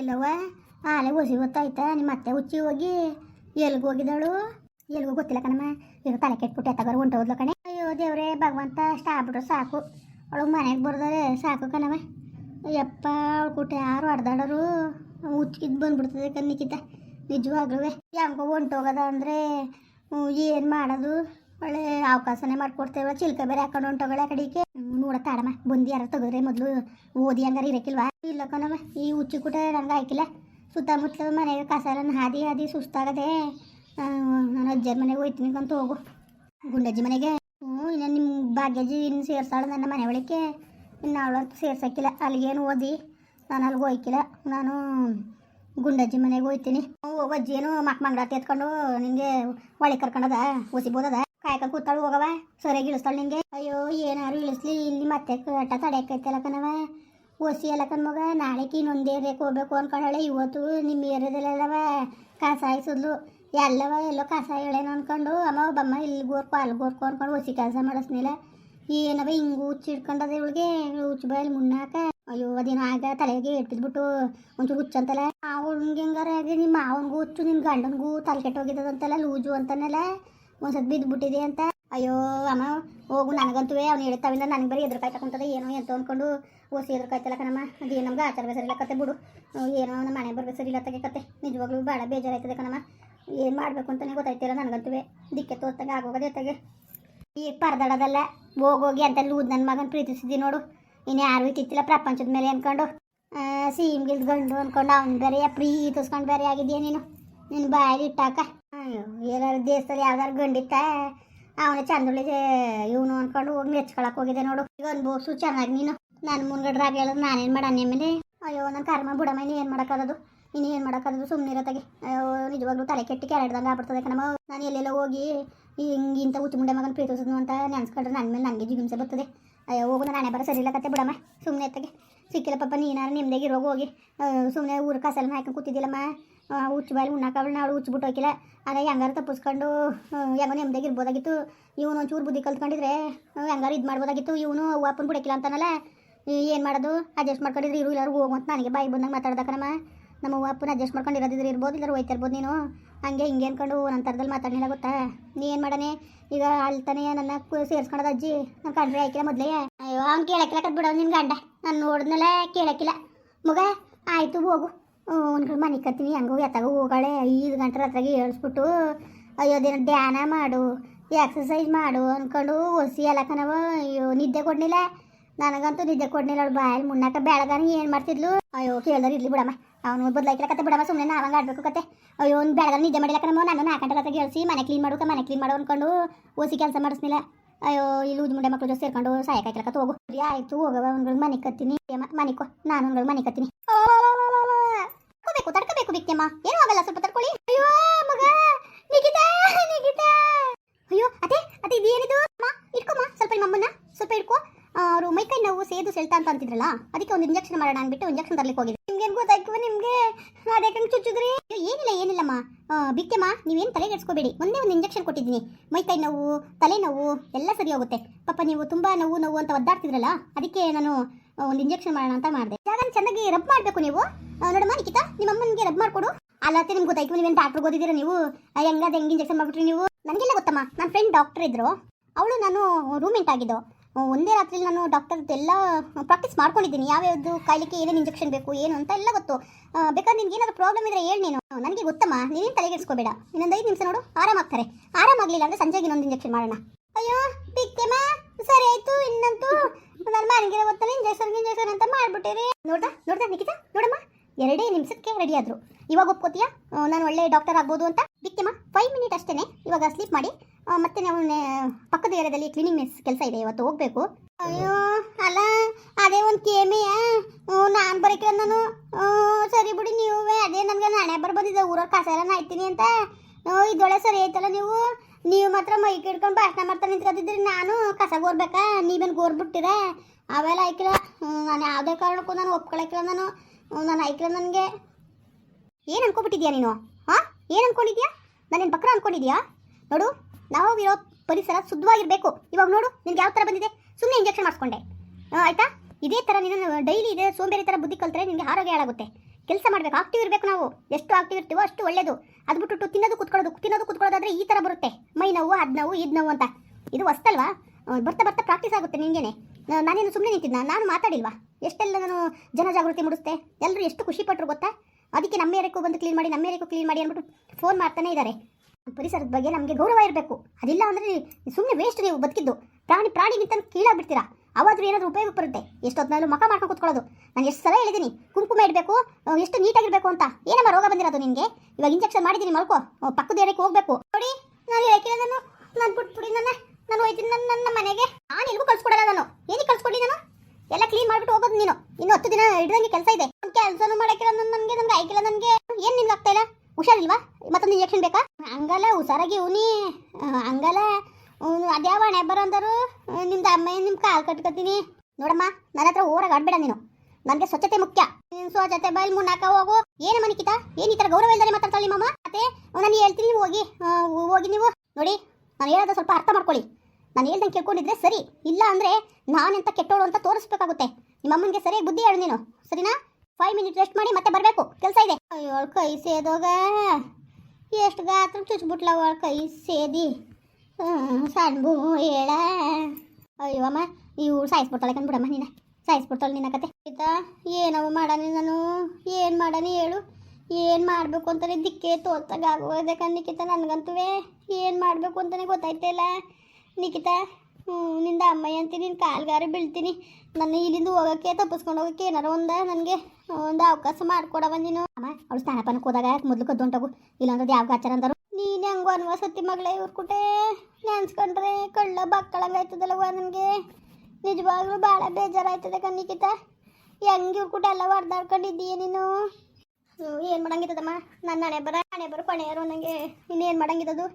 ಎಲ್ಲವ ಆಲೆ ಒಸಿ ಗೊತ್ತಾಯ್ತಾ? ನಿಮ್ಮ ಅತ್ತೆ ಹುಚ್ಚಿ ಹೋಗಿ ಎಲ್ಗೆ ಹೋಗಿದ್ದಾಳು? ಎಲ್ಗೂ ಗೊತ್ತಿಲ್ಲ ಕಣಮ್ಮ. ಈಗ ತಲೆ ಕೆಟ್ಬಿಟ್ಟು ಎತ್ತಗಾರ ಹೊಂಟ ಹೋದ್ಲು ಕಣೆ. ಅಯ್ಯೋ ದೇವ್ರೇ, ಭಗವಂತ ಆಗ್ಬಿಟ್ರು ಸಾಕು. ಅವಳು ಮನೆಗೆ ಬರ್ದಾರೆ ಸಾಕು ಕಣವ ಯಪ್ಪ ಅವಳು ಕೊಟ್ಟು ಯಾರು ಹೊಡೆದಾಡೋರು ಹುಚ್ಚಿದ್ ಬಂದ್ಬಿಡ್ತದೆ ಕಣ್ಣಿಕ್ಕಿದ್ದ ನಿಜವಾಗ್ಲೂ ಹೆಂಗೋ ಹೊಂಟೋಗದ ಅಂದರೆ ಏನು ಮಾಡೋದು? ಒಳ್ಳೆ ಅವಕಾಶನೇ ಮಾಡಿಕೊಡ್ತೇವೆ ಚಿಲ್ಕ ಬೇರೆ ಹಾಕೊಂಡು ಹೊಂಟೋಗಳೆ ಕಡೆಗೆ. ನೋಡ ತಾಡಮ್ಮ ಬಂದು ಯಾರು ತೆಗೆದ್ರೆ ಮೊದಲು ಓದಿ ಹಂಗಾರೆ ಇರಕ್ಕಿಲ್ವಾ ಇಲ್ಲ ಕಣಮ್ಮ, ಈ ಹುಚ್ಚಿ ಕೂಟ ನಂಗೆ ಆಯ್ಕಿಲ್ಲ ಸುತ್ತಮುತ್ತಲ ಮನೆಗೆ ಕಸ ಎಲ್ಲ ಹಾದಿ ಹಾದಿ ಸುಸ್ತಾಗದೆ ನಾನು ಅಜ್ಜರ ಮನೆಗೆ ಹೋಯ್ತೀನಿ ಅಂತ ಹೋಗು ಗುಂಡಜ್ಜಿ ಮನೆಗೆ? ಹ್ಞೂ, ಇನ್ನು ನಿಮ್ಮ ಭಾಗ್ಯಜ್ಜಿ ಇನ್ನು ಸೇರ್ಸಾಳು ನನ್ನ ಮನೆ ಒಳಕ್ಕೆ. ಇನ್ನು ಅವಳಂತೂ ಸೇರ್ಸಕ್ಕಿಲ್ಲ ಅಲ್ಲಿಗೇನು ಓದಿ? ನಾನು ಅಲ್ಲಿಗೆ ಹೋಯ್ಕಿಲ್ಲ. ನಾನು ಗುಂಡಜ್ಜಿ ಮನೆಗೆ ಹೋಯ್ತೀನಿ. ಹೋಗೋ ಅಜ್ಜಿ ಏನು ಮಕ್ಕ ಮಂಗಳಾತಿ ಎತ್ಕೊಂಡು ನಿಮಗೆ ಒಳಗೆ ಕರ್ಕೊಂಡದ ಒಸಿಬೋದದ ಕಾಯ್ಕೊಂಡು ಕೂತಾಳು ಹೋಗವ ಸರಿಯಾಗಿ ಇಳಿಸ್ತಾಳು ನಿಂಗೆ. ಅಯ್ಯೋ, ಏನಾರು ಇಳಿಸ್ಲಿ, ಇಲ್ಲಿ ಮತ್ತೆ ಕಟ ತಡೆಯಕ್ಕೈತಲ್ಲ ಕಣವ ಒಸಿ ಎಲ್ಲ ಕಣ್ಮಗ ನಾಳೆಗೆ ಇನ್ನೊಂದು ಏರಿಯಾಕ್ಕೆ ಹೋಗ್ಬೇಕು ಹೇಳಿ ಇವತ್ತು ನಿಮ್ಮ ಏರಿಯಾದಲ್ಲೆಲ್ಲವ ಕಸ ಹಾಯಿಸಿದ್ಲು ಎಲ್ಲವ ಎಲ್ಲೋ ಕಸ ಹೇಳೇನು ಅನ್ಕೊಂಡು, ಅಮ್ಮ, ಒಬ್ಬಮ್ಮ ಇಲ್ಲಿ ಗೋರ್ಕೋ, ಅಲ್ಲಿ ಗೋರ್ಕೋ ಅನ್ಕೊಂಡು ಒಸಿ ಕೆಲಸ ಮಾಡಿಸ್ನಿಲ್ಲ. ಏನವ ಹಿಂಗೆ ಹುಚ್ಚಿ ಇಟ್ಕೊಂಡದ ಇವಳಿಗೆ? ಹುಚ್ಚು ಬಾಯಲ್ಲಿ ಮುನ್ನಾಕ ಅಯ್ಯೋ, ಅದಿನ ಆಗ ತಲೆಗೆ ಎಟ್ಟಿದ್ಬಿಟ್ಟು ಒಂಚೂರು ಹುಚ್ಚಂತಲ್ಲ. ಅವ್ನಿಗೆ ಹೆಂಗಾರ ನಿಮ್ಮ ಮಾವನಿಗೂ ಹುಚ್ಚು ನಿಮ್ಮ ಗಂಡನಿಗೂ ತಲೆ ಕೆಟ್ಟೋಗಿದ್ದದಂತಲ್ಲ ಲೂಜು ಅಂತಾನಲ್ಲ. ಒಂದ್ಸತಿ ಬಿದ್ದುಬಿಟ್ಟಿದೆ ಅಂತ. ಅಯ್ಯೋ, ಅಮ್ಮ, ಹೋಗು ನನಗಂತೂ ಅವ್ನು ಹೇಳ್ತಾವಿಂದ ನನಗೆ ಬರೀ ಕಾಯ್ತಾ ತಗೊಂತದೆ, ಏನೋ ಎಂತ ಅಂದ್ಕೊಂಡು ಓಸಿ ಎದುರುಕಾಯ್ತಲ್ಲ ಕಣಮ್ಮ. ಅದೇನು ನಮ್ಗೆ ಆಚಾರ ಬೇಸರಿಲ್ಲ ಕತೆ ಬಿಡು. ಏನೋ ನಮ್ಮ ಮನೆ ಬರ್ಬೇಕು ಸರಿ ಇಲ್ಲ ತಗೆ ಕತೆ ನಿಜವಾಗ್ಲೂ ಭಾಳ ಬೇಜಾರಾಯ್ತದೆ ಕಣಮ್ಮ. ಏನು ಮಾಡಬೇಕು ಅಂತಲೇ ಗೊತ್ತಾಯ್ತಿಲ್ಲ ನನಗಂತೂ ದಿಕ್ಕೆ ತೋರ್ತಾಗ ಆಗೋಗದೆ ತಗೆ ಈ ಪರದಾಡೋದಲ್ಲ ಹೋಗೋಗಿ ಅಂತ ಲೂದ್ ನನ್ನ ಮಗನ ಪ್ರೀತಿಸಿದ್ದಿ ನೋಡು. ಇನ್ನು ಯಾರು ಇತ್ತಿತ್ತಿಲ್ಲ ಪ್ರಪಂಚದ ಮೇಲೆ ಅಂದ್ಕೊಂಡು ಸೀಮ್ಗಿಲ್ದು ಗಂಡು ಅಂದ್ಕೊಂಡು ಅವ್ನು ಬೇರೆ ಪ್ರೀತಿಸ್ಕೊಂಡು ಬೇರೆ ಆಗಿದೆಯೇ ನೀನು? ನಿನ್ನ ಬಾಯಲ್ಲಿ ಇಟ್ಟಾಕ? ಅಯ್ಯೋ ದೇಶದಲ್ಲಿ ಯಾವ್ದಾರು ಗಂಡಿತ್ತ? ಅವನೇ ಚಂದುಳ್ಳಿ ಇವನು ಅನ್ಕೊಂಡು ಹೋಗಿ ನೆಚ್ಕೊಳಕ್ ಹೋಗಿದೆ ನೋಡು. ಈಗ ಅನ್ಭವಿಸು ಚೆನ್ನಾಗಿ ನೀನು. ನಾನು ರಾಗಿ ಹೇಳೋದು ನಾನೇನು ಮಾಡ ಮೇಲೆ ಅಯ್ಯೋ ನನ್ನ ಕರ್ಮ ಬುಡಮ್ಮ ಇನ್ನು ಏನು ಮಾಡೋಕ್ಕಾಗೋದು ನೀನು ಏನು ಮಾಡೋಕ್ಕಾಗೋದು ಸುಮ್ಮನೆ ಇರತ್ತಾಗೆ ಅಯ್ಯೋ, ನಿಜವಾಗ್ಲೂ ತಲೆ ಕೆಟ್ಟಿ ಕೆರಡ್ದಂಗೆ ಆಗ್ಬಿಡ್ತದೆ ಕಣಮ್ಮ. ನಾನು ಎಲ್ಲೆಲ್ಲ ಹೋಗಿ ಹಿಂಗಿಂತ ಇಂಥ ಮುಂಡೆ ಮಗನ ಪ್ರೀತಿಸಿದ್ನು ಅಂತ ನೆನ್ಸ್ಕೊಂಡ್ರೆ ನನ್ನ ಮೇಲೆ ನನಗೆ ಜಿಗಿಂಸೆ ಬರ್ತದೆ. ಅಯ್ಯೋ, ಹೋಗು, ನಾನು ನಾನೇ ಬರೋ ಸರಿ ಇಲ್ಲ ಕತ್ತೆ ಬಿಡಮ್ಮ. ಸುಮ್ಮನೆ ಎತ್ತಗೆ ಸಿಕ್ಕಿಲ್ಲ ಪಾಪ, ನೀನಾರು ನಿಮ್ದಾಗಿ ರೋಗ ಹೋಗಿ ಸುಮ್ಮನೆ ಊರು ಕಸಲ್ ಹಾಕೊಂಡು ಕೂತಿದ್ದಿಲ್ಲಮ್ಮ ಹುಚ್ಚು ಬಾಯಲ್ಲಿ ಉಣ್ಣಾಕವಳನ್ನ ಅವಳು ಹುಚ್ಚು ಹೋಗಿಲ್ಲ ಅದೇ ಹೆಂಗಾರು ತಪ್ಪಿಸ್ಕೊಂಡು ಹೆಂಗೋ ನಿಮ್ದಾಗಿ ಇರ್ಬೋದಾಗಿತ್ತು. ಇವನು ಒಂಚೂರು ಬುದ್ಧಿ ಕಲ್ತ್ಕೊಂಡಿದ್ರೆ ಹೆಂಗಾರು ಇದು ಮಾಡ್ಬೋದಾಗಿತ್ತು. ಇವನು ಅಪ್ಪನ ಬಿಡಕ್ಕಿಲ್ಲ ಅಂತಾನಲ್ಲ. ಏನು ಮಾಡೋದು? ಅಡ್ಜಸ್ಟ್ ಮಾಡ್ಕೊಂಡಿದ್ರೆ ಇರು, ಇಲ್ಲಾರು ಹೋಗು ಅಂತ ನನಗೆ ಬಾಯಿ ಬಂದಂಗೆ ಮಾತಾಡ್ದಕ್ಕನಮ್ಮ. ನಮ್ಮ ಅಪ್ಪನ ಅಡ್ಜಸ್ಟ್ ಮಾಡ್ಕೊಂಡು ಇರೋದಿದ್ರೆ ಇರ್ಬೋದು, ಇಲ್ಲಾರು ಹೋಯ್ತಾ ನೀನು. ಹಂಗೆ ಹಿಂಗೆ ಅಂದ್ಕೊಂಡು ನನ್ನ ಥರದಲ್ಲಿ ಮಾತಾಡಲಿಲ್ಲ ಗೊತ್ತಾ? ನೀ ಏನು ಮಾಡನೆ ಈಗ ಅಲ್ಲಿ ತಾನೇ ನನ್ನ ಸೇರಿಸ್ಕೊಳೋದು ಅಜ್ಜಿ. ನನ್ನ ಕಂಡ್ರೆ ಆಯ್ಕೆ ಮೊದಲೇ. ಅಯ್ಯೋ, ಅವ್ನು ಕೇಳಕ್ಕಿಲ್ಲ ಕತ್ ಬಿಡೋ ನಿನ್ನ ಗಂಡ. ನಾನು ನೋಡಿದ್ಮೇಲೆ ಕೇಳಕ್ಕಿಲ್ಲ. ಮಗ, ಆಯಿತು ಹೋಗು. ಒಂದು ಮನೆ ಕತ್ತೀನಿ ಹಂಗೋ ಎತ್ತಾಗ ಹೋಗಾಳೆ. ಐದು ಗಂಟೆ ರಾತ್ರಿಗೆ ಏಳಿಸ್ಬಿಟ್ಟು ಅಯ್ಯೋ ದಿನ ಧ್ಯಾನ ಮಾಡು ಎಕ್ಸಸೈಸ್ ಮಾಡು ಅಂದ್ಕೊಂಡು ಒಸಿ ಎಲ್ಲ ಕಣವ ಅಯ್ಯೋ, ನಿದ್ದೆ ಕೊಡ್ನಿಲ್ಲ. ನನಗಂತೂ ನಿದ್ದೆ ಕೊಡ್ನಿಲ್ಲ. ಅವಳು ಬಾಯಲ್ಲಿ ಮುನ್ನಾಕ ಬೆಳಗಾನ ಏನು ಮಾಡ್ತಿದ್ಲು? ಅಯ್ಯೋ ಕೇಳ್ದಾರ ಇರ್ಲಿ ಬಿಡಮ್ಮ. ಅವನು ಬದಲಾಯ್ಕಿಲ್ಲ ಕತೆ ಬಿಡಮ್ಮ. ಸುಮ್ಮನೆ ನಾವಂಗೆ ಆಡ್ಬೇಕು ಕತೆ. ಅಯ್ಯೋ, ಒಂದು ಬೆಳಗಾನ ನಿದ್ದೆ ಮಾಡಿಲ್ಲ ಕಣಮ್ಮ ನಾನು ನಾಲ್ಕು ಗಂಟೆ ಹೇಳ್ಸಿ ಮನೆ ಕ್ಲೀನ್ ಮಾಡೋಕೆ ಮನೆ ಕ್ಲೀನ್ ಮಾಡು ಅಂದ್ಕೊಂಡು ಓಸಿ ಕೆಲಸ ಮಾಡಿಸ್ನಿಲ್ಲ. ಅಯ್ಯೋ, ಇಲ್ಲಿ ಉದ್ದ ಮುಂಡೆ ಮಕ್ಕಳು ಜೊತೆ ಸೇರ್ಕೊಂಡು ಸಾಯಕಾಯ್ತಿಲ್ಲ ಕತೆ ಹೋಗು. ಆಯ್ತು ಹೋಗವ ಅವ್ನ್ಗಳ ಮನೆ ಕತ್ತೀನಿ. ಮನಿಕೋ ನಾನು ಅವ್ನ್ಗಳ ಮನೆ ಕತ್ತೀನಿ. ತಡ್ಕೋಬೇಕು ತಡ್ಕೋಬೇಕು ಬಿಕ್ಕೆಮ್ಮ ಏನು ಆಗಲ್ಲ, ಸ್ವಲ್ಪ ತಡ್ಕೊಳ್ಳಿ. ಅಯ್ಯೋ, ಮಗ ನಿಗಿತಾ ನಿಗಿತಾ ಅಯ್ಯೋ ಅದೇ ಅದೇ ಇದೇನಿದು? ಅಮ್ಮ, ಇಟ್ಕೊಮ್ಮ, ಸ್ವಲ್ಪ ನಿಮ್ಮ ಅಮ್ಮನ್ನ. ಸ್ವಲ್ಪ ಇಟ್ಕೋ. ಅವರು ಮೈಕೈ ನೋವು, ಸೇದು ಸೆಳ್ತಾ ಅಂತ ಅಂತಿದ್ರಲ್ಲ, ಅದಕ್ಕೆ ಒಂದು ಇಂಜೆಕ್ಷನ್ ಮಾಡೋಣ ಅಂದ್ಬಿಟ್ಟು ಇಂಜೆಕ್ಷನ್ ತರ್ಲಿಕ್ಕೆ ಹೋಗಿದೆ ನಿಮ್ಗೆ ಗೊತ್ತಾಯ್ತು, ನಿಮ್ಗೆ? ಅದೇ ಕಂಡು ಚುಚ್ಚಿದ್ರಿ? ಏನಿಲ್ಲ, ಏನಿಲ್ಲಮ್ಮ. ಬಿಟ್ಟೆಮ್ಮ ನೀವೇನು ತಲೆ ಕೆಡಿಸ್ಕೋಬೇಡಿ. ಒಂದೇ ಒಂದು ಇಂಜೆಕ್ಷನ್ ಕೊಟ್ಟಿದ್ದೀನಿ. ಮೈಕೈ ನೋವು ತಲೆನೋವು ಎಲ್ಲ ಸರಿ ಹೋಗುತ್ತೆ. ಪಾಪ ನೀವು ತುಂಬಾ ನೋವು ನೋವು ಅಂತ ಒದ್ದಾಡ್ತಿದ್ರಲ್ಲ, ಅದಕ್ಕೆ ನಾನು ಒಂದು ಇಂಜೆಕ್ಷನ್ ಮಾಡೋಣ ಅಂತ ಮಾಡಿದೆ. ಜಾಗ ಚೆನ್ನಾಗಿ ರಬ್ ಮಾಡಬೇಕು ನೀವು. ನೋಡಮ್ಮ ನಿಖಿತಾ ನಿಮ್ಮ ಅಮ್ಮನಿಗೆ ರಬ್ ಮಾಡಿಕೊಡು. ಅಲ್ಲತ್ತೆ ನಿಮ್ಗೆ ಗೊತ್ತಾಯ್ತು, ನೀವೇನು ಡಾಕ್ಟರ್ ಓದಿದ್ದೀರಾ ನೀವು? ಹೆಂಗಾದ್ರೆ ಹೆಂಗದ ಹೆಂಗೆ ಇಂಜೆಕ್ಷನ್ ಮಾಡಿಬಿಟ್ರಿ ನೀವು? ನನಗೆಲ್ಲ ಗೊತ್ತಮ್ಮ ನನ್ನ ಫ್ರೆಂಡ್ ಡಾಕ್ಟರ್ ಇದ್ರು. ಅವಳು ನಾನು ರೂಮ್ಮೇಟ್ ಆಗಿದ್ದು. ಒಂದೇ ರಾತ್ರಿಲಿ ನಾನು ಡಾಕ್ಟರ್ ಎಲ್ಲ ಪ್ರಾಕ್ಟೀಸ್ ಮಾಡ್ಕೊಂಡಿದ್ದೀನಿ. ಯಾವ್ಯಾವ್ದು ಕಾಯಿಲೆಗೆ ಏನೇನು ಇಂಜೆಕ್ಷನ್ ಬೇಕು, ಏನು ಅಂತ ಎಲ್ಲ ಗೊತ್ತು. ಬೇಕಾದ್ರೆ ನಿನ್ಗೆ ಏನಾದರೂ ಪ್ರಾಬ್ಲಮ್ ಇದ್ರೆ ಹೇಳಿ ನೀನು. ನನಗೆ ಗೊತ್ತಮ್ಮ ನೀನೇನು ತಲೆಗೆಡಿಸ್ಕೋಬೇಡ. ಇನ್ನೊಂದು ಐದು ನಿಮಿಷ ನೋಡು, ಆರಾಮಾಗ್ತಾರೆ. ಆರಾಮಾಗ್ಲಿಲ್ಲ ಅಂದ್ರೆ ಸಂಜೆಗೆ ಇನ್ನೊಂದು ಇಂಜೆಕ್ಷನ್ ಮಾಡೋಣ. ಅಯ್ಯೋ ಬಿಕ್ಕೆಮ್ಮ ಸರಿ ಆಯಿತು, ಇನ್ನಂತೂ. ನಾನು ಮನೆಗೆ ಗೊತ್ತಲ್ಲ ಇಂಜೆಕ್ಷನ್ ಇಂಜೆಕ್ಷನ್ ಅಂತ ಮಾಡಿಬಿಟ್ಟಿರಿ. ನೋಡ್ದಾ ನೋಡ್ದಾ, ನಿಖಿತಾ? ನೋಡಮ್ಮ, ಎರಡೇ ನಿಮಿಷಕ್ಕೆ ರೆಡಿ ಆದ್ರು. ಇವಾಗ ಒಪ್ಕೋತೀಯಾ? ನಾನು ಒಳ್ಳೆ ಡಾಕ್ಟರ್ ಆಗ್ಬೋದು ಅಂತ. ಬಿಕ್ಕೆಮ್ಮ ಫೈವ್ ಮಿನಿಟ್ ಅಷ್ಟೇನೆ. ಇವಾಗ ಸ್ಲೀಪ್ ಮಾಡಿ. ಮತ್ತೆ ನಾವು ಪಕ್ಕದ ಏರಿಯಾದಲ್ಲಿ ಕ್ಲೀನಿಂಗ್ ಕೆಲಸ ಇದೆ, ಇವತ್ತು ಹೋಗ್ಬೇಕು. ಅಯ್ಯೋ, ಅಲ್ಲ, ಅದೇ ಒಂದು ಕೇಮೆಯ. ನಾನು ಬರೋಕಿಲ್ಲ ನಾನು. ಸರಿ ಬಿಡಿ ನೀವೇ. ಅದೇ ನನಗೆ ನಾಳೆ ಬರ್ಬೋದಿದೆ. ಊರಲ್ಲಿ ಕಸ ಎಲ್ಲ ನಾಯ್ತೀನಿ ಅಂತ. ಇದೊಳೆ ಸರಿ ಆಯ್ತಲ್ಲ ನೀವು? ನೀವು ಮಾತ್ರ ಮೈ ಹಿಡ್ಕೊಂಡು ಭಾಷಣ ಮಾಡ್ತಾ ನಿಂತ್ಕೊತಿದ್ರಿ ನಾನು ಕಸ ಗೋರ್ಬೇಕಾ ನೀವೇನು ಗೋರ್ಬಿಟ್ಟಿರ ಅವೆಲ್ಲ ಆಯ್ಕಿಲ್ಲ ನಾನು ಯಾವುದೇ ಕಾರಣಕ್ಕೂ ನಾನು ಒಪ್ಕೊಳಕಿಲ್ಲ ನಾನು. ನಾನು ಆಯ್ಕಿಲ್ಲ ನನಗೆ. ಏನು ಅನ್ಕೊಬಿಟ್ಟಿದ್ಯಾ ನೀನು? ಹಾಂ? ಏನು ಅನ್ಕೊಂಡಿದ್ಯಾ? ನಾನೇನು ಬಕ್ರ ಅನ್ಕೊಂಡಿದ್ಯಾ? ನೋಡು, ನಾವು ಇರೋ ಪರಿಸರ ಶುದ್ಧವಾಗಿರಬೇಕು. ಇವಾಗ ನೋಡು, ನಿನ್ಗೆ ಯಾವ ಥರ ಬಂದಿದೆ? ಸುಮ್ಮನೆ ಇಂಜೆಕ್ಷನ್ ಮಾಡಿಸ್ಕೊಂಡೆ. ಆಯ್ತಾ? ಇದೇ ಥರ ನೀನು ಡೈಲಿ ಇದೆ, ಸೋಂಬೇರಿ ಥರ ಬುದ್ಧಿ ಕಲ್ತ್ರೆ ನಿಮಗೆ ಆರೋಗ್ಯ ಹಾಳಾಗುತ್ತೆ. ಕೆಲಸ ಮಾಡ್ಬೇಕು ಆಕ್ಟಿವ್ ಇರಬೇಕು ನಾವು. ಎಷ್ಟು ಆಕ್ಟಿವ್ ಇರ್ತೀವೋ ಅಷ್ಟು ಒಳ್ಳೇದು. ಅದು ಬಿಟ್ಟು ತಿನ್ನೋದು ಕುತ್ಕೊಳ್ಳೋದು, ತಿನ್ನೋದು ಕುತ್ಕೊಳ್ಳೋದಾದ್ರೆ ಈ ಥರ ಬರುತ್ತೆ. ಮೈ ನೋವು ಅದು ನೋವು ಇದು ನೋವು ಅಂತ. ಇದು ಹೊಸ್ತಲ್ವಾ? ಬರ್ತಾ ಬರ್ತಾ ಪ್ರಾಕ್ಟೀಸ್ ಆಗುತ್ತೆ ನಿನಗೇನೆ ನಾನೇನು ಸುಮ್ಮನೆ ನಿಂತಿದ್ನ? ನಾನು ಮಾತಾಡಿಲ್ವಾ? ಎಷ್ಟೆಲ್ಲ ನಾನು ಜನ ಜಾಗೃತಿ ಮೂಡಿಸ್ತೆ ಎಲ್ಲರೂ ಎಷ್ಟು ಖುಷಿ ಪಟ್ಟರು ಗೊತ್ತಾ? ಅದಕ್ಕೆ ನಮ್ಮ ಏರಿಯಾಕ್ಕೂ ಬಂದು ಕ್ಲೀನ್ ಮಾಡಿ ನಮ್ಮ ಏರಿಯಾಕ್ಕೂ ಕ್ಲೀನ್ ಮಾಡಿ ಅಂದ್ಬಿಟ್ಟು ಫೋನ್ ಮಾಡ್ತಾನೆ ಇದ್ದಾರೆ ಪರಿಸರದ ಬಗ್ಗೆ ನಮಗೆ ಗೌರವ ಇರಬೇಕು. ಅದಿಲ್ಲ ಅಂದರೆ ಸುಮ್ಮನೆ ವೇಸ್ಟ್ ನೀವು ಬದುಕಿದ್ದು. ಪ್ರಾಣಿ, ಪ್ರಾಣಿಗಿಂತ ಕೀಳಾಗ್ಬಿಡ್ತೀರಾ ಅವಾದರೂ ಏನಾದರೂ ಉಪಯೋಗ ಬರುತ್ತೆ. ಎಷ್ಟೊತ್ತಿನಲ್ಲೂ ಮಕ ಮಾಡ್ಕೊಂಡು ಕೂತ್ಕೊಳ್ಳೋದು. ನಾನು ಎಷ್ಟು ಸಲ ಹೇಳಿದ್ದೀನಿ ಕುಂಕುಮ ಇಡಬೇಕು ಎಷ್ಟು ನೀಟಾಗಿರಬೇಕು ಅಂತ. ಏನಮ್ಮ ರೋಗ ಬಂದಿರೋದು ನಿನಗೆ? ಇವಾಗ ಇಂಜೆಕ್ಷನ್ ಮಾಡಿದ್ದೀನಿ ಮಲ್ಕೋ. ಪಕ್ಕದ ಏರಿಯಕ್ಕೆ ಹೋಗಬೇಕು. ನೋಡಿ, ನಾನು ಹೇಳ್ಕಿಲ್ಲ ನಾನು ನಾನು ಬಿಟ್ಬಿಡಿ, ನನ್ನ, ನಾನು ಹೋಯ್ತೀನಿ ನನ್ನ ನನ್ನ ಮನೆಗೆ. ನಾನು ಎಲ್ಗೂ ಕಳ್ಸ್ಕೊಡಲ್ಲ ನಾನು. ಏನಕ್ಕೆ ಕಳ್ಸ್ಕೊಡಿ ನಾನು? ಎಲ್ಲ ಕ್ಲೀನ್ ಮಾಡ್ಬಿಟ್ಟು ಹೋಗೋದು ನೀನು. ಇನ್ನು ಹತ್ತು ದಿನ ಹಿಡ್ದಂಗೆ ಕೆಲಸ ಇದೆ. ಕೆಲಸನೂ ನನ್ನ ನನಗೆ ನನಗೆ ಆಯ್ಕಿಲ್ಲ ನನಗೆ. ಏನು ನಿಮ್ಗೆ ಆಗ್ತಾ ಇಲ್ಲ? ಹುಷಾರಿಲ್ವಾ? ಮತ್ತೊಂದು ಇಂಜೆಕ್ಷನ್ ಬೇಕಾ? ಹಂಗಲ್ಲ ಹುಷಾರಾಗಿ ಉನಿ ಹಂಗಲ್ಲ ಅದ್ಯಾವ ಹಣೆ ಬರೋಂದರು ನಿಮ್ದು ಅಮ್ಮ ನಿಮ್ಮ ಕಾಲು ಕಟ್ಕೊತೀನಿ. ನೋಡಮ್ಮ ನನ್ನ ಹತ್ರ ಊರಾಗ ಆಡ್ಬೇಡ ನೀನು. ನನಗೆ ಸ್ವಚ್ಛತೆ ಮುಖ್ಯ. ನೀನು ಸ್ವಚ್ಛತೆ ಬೈಲ್ ಮುನ್ನಾಕ ಹೋಗು. ಏನು ಮನಿಕಿತ ಏನು ಈ ಥರ ಗೌರವ ಇಲ್ದರೆ ಮಾತಾಡ್ತಾಳೆ ನಿಮ್ಮಮ್ಮ? ಮತ್ತೆ ನಾನು ಹೇಳ್ತೀನಿ, ನೀವು ಹೋಗಿ ಹೋಗಿ ನೀವು. ನೋಡಿ, ನಾನು ಹೇಳೋದು ಸ್ವಲ್ಪ ಅರ್ಥ ಮಾಡ್ಕೊಳ್ಳಿ. ನಾನು ಹೇಳ್ದಂಗೆ ಕೇಳ್ಕೊಂಡಿದ್ರೆ ಸರಿ. ಇಲ್ಲ ಅಂದರೆ ನಾನೆಂತ ಕೆಟ್ಟೋಳು ಅಂತ ತೋರಿಸ್ಬೇಕಾಗುತ್ತೆ. ನಿಮ್ಮಮ್ಮನಿಗೆ ಸರಿ ಬುದ್ಧಿ ಹೇಳು ನೀನು. ಸರಿನಾ? ಫೈವ್ ಮಿನಿಟ್ ರೆಸ್ಟ್ ಮಾಡಿ ಮತ್ತೆ ಬರಬೇಕು. ಕೆಲಸ ಇದೆ. ಅಯ್ಯೋ ಕೈ ಸೇದೋಗ. ಎಷ್ಟು ಗಾತ್ರ ಚುಚ್ಬಿಟ್ಲ ಅವಳ ಕೈ ಸೇದಿ. ಸಣ್ಣ ಹೇಳ. ಅಯ್ಯೋ, ಅಮ್ಮ ಇವು ಸಾಯಿಸ್ಬಿಡ್ತಾಳೆ ಕಂದ್ಬಿಡಮ್ಮ ನೀನ. ಸಾಯಿಸ್ಬಿಡ್ತಾಳೆ ನಿನ್ನ ಕತೆ. ಆಯ್ತಾ ಏನವ ಮಾಡಾನಿ ನಾನು? ಏನು ಮಾಡಾನಿ ಹೇಳು? ಏನು ಮಾಡಬೇಕು ಅಂತಾನೆ ದಿಕ್ಕೆ ತೋರ್ತಾಗ ಆಗೋದೆ ಕಣ್ಣಿಕಿತ ನನಗಂತೂ ಏನು ಮಾಡಬೇಕು ಅಂತಾನೆ ಗೊತ್ತಾಯ್ತಿಲ್ಲ ಇಲ್ಲ. ಹ್ಞೂ ನಿಂದ ಅಮ್ಮ ಅಂತೀನಿ ನಿನ್ನ ಕಾಲ್ಗಾರ ಬೀಳ್ತೀನಿ. ನನ್ನ ಇಲ್ಲಿಂದ ಹೋಗೋಕೆ ತಪ್ಪಿಸ್ಕೊಂಡು ಹೋಗೋಕ್ಕೆ ಏನಾರ ಒಂದು ನನಗೆ ಒಂದು ಅವಕಾಶ ಮಾಡ್ಕೊಡವ ನೀನು. ಅಮ್ಮ, ಅವಳು ಸ್ನಾನಪಾನಕ್ಕೆ ಹೋದಾಗ ಮೊದಲು ಕದ್ದು ಹೊಂಟೋಗು ಇಲ್ಲಾಂದ್ರೆ ಯಾವ ಗಾಚಾರ ಅಂದರು? ನೀನು ಹೆಂಗೋ ಅನ್ವ ಸತ್ತಿ ಮಗಳೇ ಇವ್ರ ಕುಟೆ? ನೆನ್ಸ್ಕೊಂಡ್ರೆ ಕಳ್ಳ ಬಕ್ಕಳಂಗಾಯ್ತದಲ್ಲವ ನನಗೆ. ನಿಜವಾಗ್ಲೂ ಭಾಳ ಬೇಜಾರಾಯ್ತದೆ ಕಣ್ಣಿಕಿತ ಹೆಂಗೆ ಇವ್ರ ಕುಟೆ ಎಲ್ಲ ಹೊಡೆದಾಡ್ಕೊಂಡಿದ್ದೀಯ ನೀನು? ಏನು ಮಾಡಂಗಿತ್ತದಮ್ಮ? ನನ್ನ ಹಣೆ ಬರ ಹಣೆ ಬರ ಕೊನೆಯರು ನನಗೆ ಇನ್ನೇನು ಮಾಡಂಗಿದ್ದದು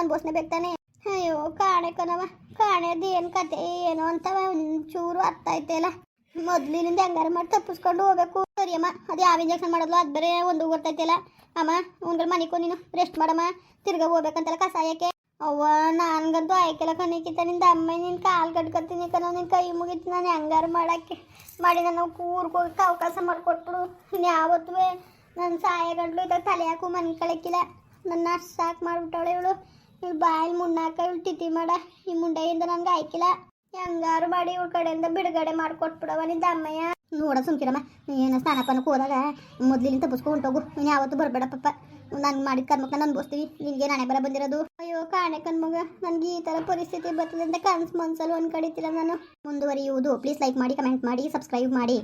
ಅನ್ಬೋಸ್ನೆ ಬೇಕಾನೆ ಅಯ್ಯೋ, ಕಾಣೆ ಕಣವ ಕಾಣೆದು ಏನು ಕತೆ, ಏನು ಅಂತ ಒಂಚೂರು ಅರ್ಥ ಆಯ್ತಲ್ಲ ಮೊದಲಿನಿಂದ ಹೆಂಗಾರ ಮಾಡಿ ತಪ್ಪಿಸ್ಕೊಂಡು ಹೋಗ್ಬೇಕು. ಸರಿಯಮ್ಮ ಅದು ಯಾವ ಇಂಜೆಕ್ಷನ್ ಮಾಡೋದು ಅದು ಬೇರೆ ಒಂದು ಗೊತ್ತಾಯ್ತಿಲ್ಲ ಅಮ್ಮ ಒಂದ್ರ ಮನಿಕೋ ನೀನು ರೆಸ್ಟ್ ಮಾಡಮ್ಮ, ತಿರ್ಗಾ ಹೋಗ್ಬೇಕಂತಲ್ಲ ಕಸಾಯಕ್ಕೆ. ಅವ್ವ, ನನ್ಗಂತೂ ಆಯ್ಕೆಲ್ಲ ಕಣ್ಣಿಕ್ಕಿತ್ತ ನಿಂದ ಅಮ್ಮ ನಿನ್ನ ಕಾಲು ಕಟ್ಕೊತೀನಿ ಕಣೋ ನಿನ್ನ ಕೈ ಮುಗಿತು ನಾನು ಹೆಂಗಾರು ಮಾಡೋಕ್ಕೆ. ಮಾಡಿ ನಾನು ಕೂರ್ಗೆ ಹೋಗಕ್ಕೆ ಅವಕಾಶ ಮಾಡಿಕೊಟ್ಬಿಡು. ಇನ್ನು ಯಾವತ್ತೂ ನನ್ನ ಸಾಯ ಗಂಟ್ಲು ಇದ್ದಾಗ ತಲೆ ಹಾಕು ಮನೆ ಕಳಕ್ಕಿಲ್ಲ ನನ್ನ ಸಾಕು ಮಾಡಿಬಿಟ್ಟವಳೆ ಇವಳು. ಇವಳು ಬಾಯಲ್ಲಿ ಮುನ್ನಾಕ ಇವಳು ತಿಥಿ ಮಾಡ. ಈ ಮುಂಡೆಯಿಂದ ನನಗೆ ಆಯ್ಕಿಲ್ಲ. ಹೆಂಗಾರು ಮಾಡಿ ಇವಳ ಕಡೆಯಿಂದ ಬಿಡುಗಡೆ ಮಾಡಿಕೊಟ್ಬಿಡವ ನಿಂದ ಅಮ್ಮಯ್ಯ. ನೋಡ ಸುಮ್ಕಿರಮ್ಮ ಏನು ಸ್ನಾನಪಾನಕ್ಕೆ ಹೋದಾಗ ಮೊದ್ಲಿನ ತಪ್ಪಿಸ್ಕೊಂಡು ಹೊಂಟೋಗು. ನೀನು ಯಾವತ್ತು ಬರಬೇಡ ಪಪ್ಪ. ನಾನು ಮಾಡಿದ ಕರ್ಮಕ್ಕೆ ನಾನು ಅನ್ಬೋಸ್ತೀವಿ ನಿನಗೆ ನಾನೇ ಬರ ಬಂದಿರೋದು. ಅಯ್ಯೋ, ಕಾಣೆ ಕಣ್ಮಗ. ನನಗೆ ಈ ತರ ಪರಿಸ್ಥಿತಿ ಬರ್ತದೆ ಅಂತ ಕನ್ಸು ಮನ್ಸಲ್ಲಿ ಒಂದ್ ಕಡಿತಿಲ್ಲ ನಾನು. ಮುಂದುವರಿಯುವುದು. ಪ್ಲೀಸ್ ಲೈಕ್ ಮಾಡಿ ಕಮೆಂಟ್ ಮಾಡಿ ಸಬ್ಸ್ಕ್ರೈಬ್ ಮಾಡಿ.